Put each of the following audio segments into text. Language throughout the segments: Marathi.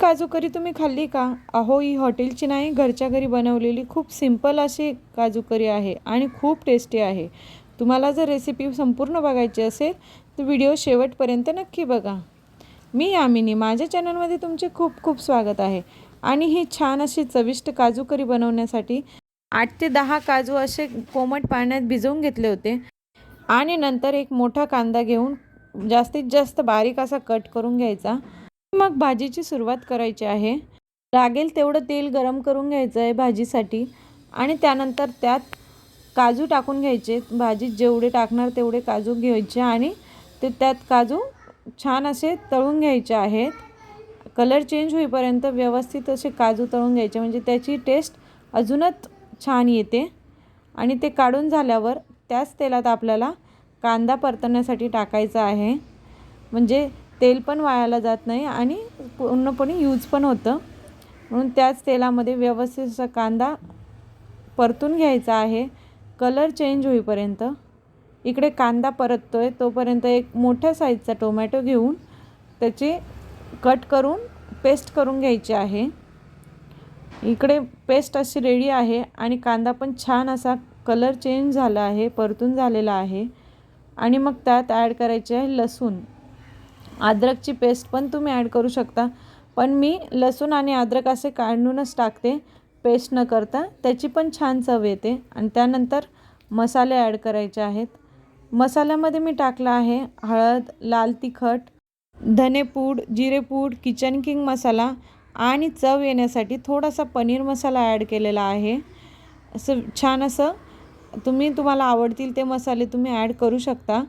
काजू करी तुम्ही खाल्ली का? अहो ही हॉटेलची नाही घरच्या घरी बनवलेली खूप सिंपल अशी काजू करी आहे आणि खूप टेस्टी आहे. तुम्हाला जर रेसिपी संपूर्ण बघायची असेल तर व्हिडिओ शेवटपर्यंत नक्की बघा. मी यामिनी माझ्या चॅनलमध्ये तुमचे खूप खूप स्वागत आहे. आणि ही छान अशी चविष्ट काजू करी बनवण्यासाठी आठ ते दहा काजू असे कोमट पाण्यात भिजवून घेतले होते. आणि नंतर एक मोठा कांदा घेऊन जास्तीत जास्त बारीक असा कट करून घ्यायचा. मग भाजीची सुरुवात करायची आहे. लागेल तेवढं तेल गरम करून घ्यायचं आहे भाजीसाठी आणि त्यानंतर त्यात काजू टाकून घ्यायचे. भाजीत जेवढे टाकणार तेवढे काजू घ्यायचे आणि ते त्यात काजू छान असे तळून घ्यायचे आहेत. कलर चेंज होईपर्यंत व्यवस्थित असे काजू तळून घ्यायचे. म्हणजे त्याची टेस्ट अजूनच छान येते. आणि ते काढून झाल्यावर त्याच तेलात आपल्याला कांदा परतण्यासाठी टाकायचा आहे. म्हणजे तेल पण वायाला जात नाही आणि पूर्णपणे यूज पण होतं. म्हणून त्याच तेलामध्ये व्यवस्थित असा कांदा परतून घ्यायचा आहे. कलर चेंज होईपर्यंत. इकडे कांदा परततो आहे तोपर्यंत एक मोठ्या साईजचा टोमॅटो घेऊन त्याची कट करून पेस्ट करून घ्यायची आहे. इकडे पेस्ट अशी रेडी आहे आणि कांदा पण छान असा कलर चेंज झाला आहे परतून झालेला आहे. आणि मग त्यात ॲड करायचे आहे लसूण. अद्रकची पेस्ट पण तुम्ही ॲड करू शकता. पण मी लसूण आणि अद्रक असे काढूनच टाकते. पेस्ट न करता. त्याची पण छान चव येते. आणि त्यानंतर मसाले ॲड करायचे आहेत. मसाल्यामध्ये मी टाकला आहे हळद लाल तिखट धनेपूड जिरेपूड किचन किंग मसाला आणि चव येण्यासाठी थोडासा पनीर मसाला ॲड केलेला आहे. असं छान असं तुम्ही तुम्हाला आवडतील ते मसाले तुम्ही ॲड करू शकता.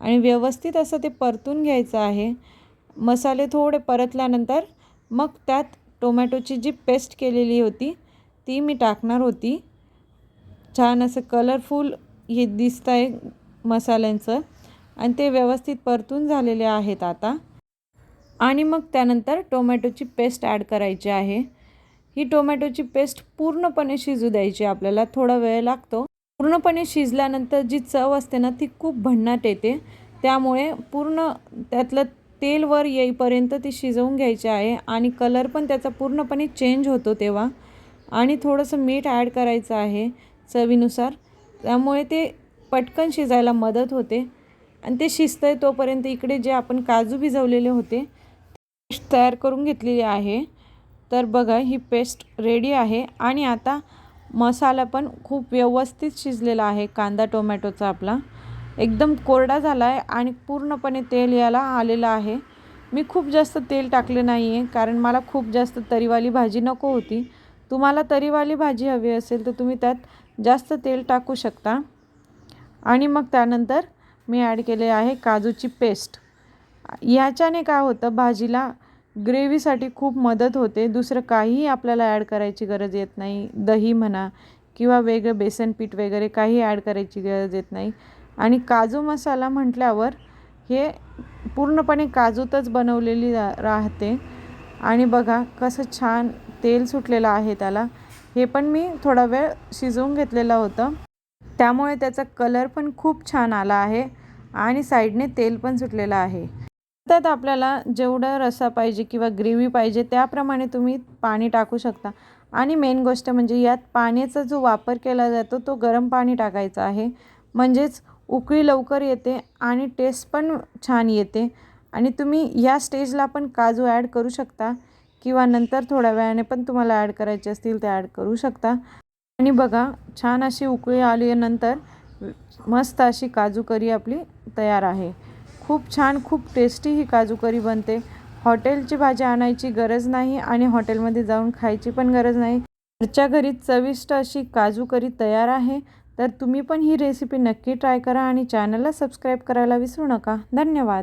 आणि व्यवस्थित असं ते परतून घ्यायचं आहे. मसाले थोडे परतल्यानंतर मग त्यात टोमॅटोची जी पेस्ट केलेली होती ती मी टाकणार होती. छान असं कलरफुल हे दिसतं आहे मसाल्यांचं आणि ते व्यवस्थित परतून झालेले आहेत आता. आणि मग त्यानंतर टोमॅटोची पेस्ट ॲड करायची आहे. ही टोमॅटोची पेस्ट पूर्णपणे शिजू द्यायची आपल्याला थोडा वेळ लागतो. पूर्णपणे शिजल्यानंतर जी चव असते ना ती खूप भन्नाट येते. त्यामुळे पूर्ण त्यातलं तेल वर येईपर्यंत ती शिजवून घ्यायची आहे आणि कलर पण त्याचा पूर्णपणे चेंज होतो तेव्हा. आणि थोडंसं मीठ ॲड करायचं आहे चवीनुसार. त्यामुळे ते पटकन शिजायला मदत होते. आणि ते शिजतं आहे तोपर्यंत इकडे जे आपण काजू भिजवलेले होते पेस्ट तयार करून घेतलेली आहे. तर बघा ही पेस्ट रेडी आहे. आणि आता मसाला पण खूप व्यवस्थित शिजलेला आहे कांदा टोमॅटोचा आपला. एकदम कोरडा झाला आहे आणि पूर्णपणे तेल याला आलेलं आहे. मी खूप जास्त तेल टाकले नाही आहे कारण मला खूप जास्त तरीवाली भाजी नको होती. तुम्हाला तरीवाली भाजी हवी असेल तर तुम्ही त्यात जास्त तेल टाकू शकता. आणि मग त्यानंतर मी ॲड केले आहे काजूची पेस्ट ह्याच्याने काय होतं भाजीला ग्रेव्हीसाठी खूप मदत होते. दुसरं काहीही आपल्याला ॲड करायची गरज येत नाही. दही म्हणा किंवा वेगळं बेसन पीठ वगैरे काही ॲड करायची गरज येत नाही. आणि काजू मसाला म्हटल्यावर हे पूर्णपणे काजूतच बनवलेली राहते. आणि बघा कसं छान तेल सुटलेलं आहे त्याला. हे पण मी थोडा वेळ शिजवून घेतलेलं होतं. त्यामुळे त्याचा कलर पण खूप छान आला आहे. आणि साईडने तेल पण सुटलेलं आहे. त्यात आपल्याला जेवढं रसा पाहिजे किंवा ग्रेव्ही पाहिजे त्याप्रमाणे तुम्ही पाणी टाकू शकता. आणि मेन गोष्ट म्हणजे यात पाण्याचा जो वापर केला जातो तो गरम पाणी टाकायचा आहे. म्हणजेच उकळी लवकर येते आणि टेस्ट पण छान येते. आणि तुम्ही या स्टेजला पण काजू ॲड करू शकता किंवा नंतर थोड्या वेळाने पण तुम्हाला ॲड करायचे असतील ते ॲड करू शकता. आणि बघा छान अशी उकळी आली नंतर मस्त अशी काजू करी आपली तयार आहे. खूप छान खूप टेस्टी ही काजू करी बनते. हॉटेलची भाजी आणायची गरज नाही आणि हॉटेलमध्ये जाऊन खायची पण गरज नाही. घरच्या घरी चविष्ट अशी काजू करी तयार आहे. तर तुम्ही पण ही रेसिपी नक्की ट्राय करा आणि चॅनलला सबस्क्राईब करायला विसरू नका. धन्यवाद.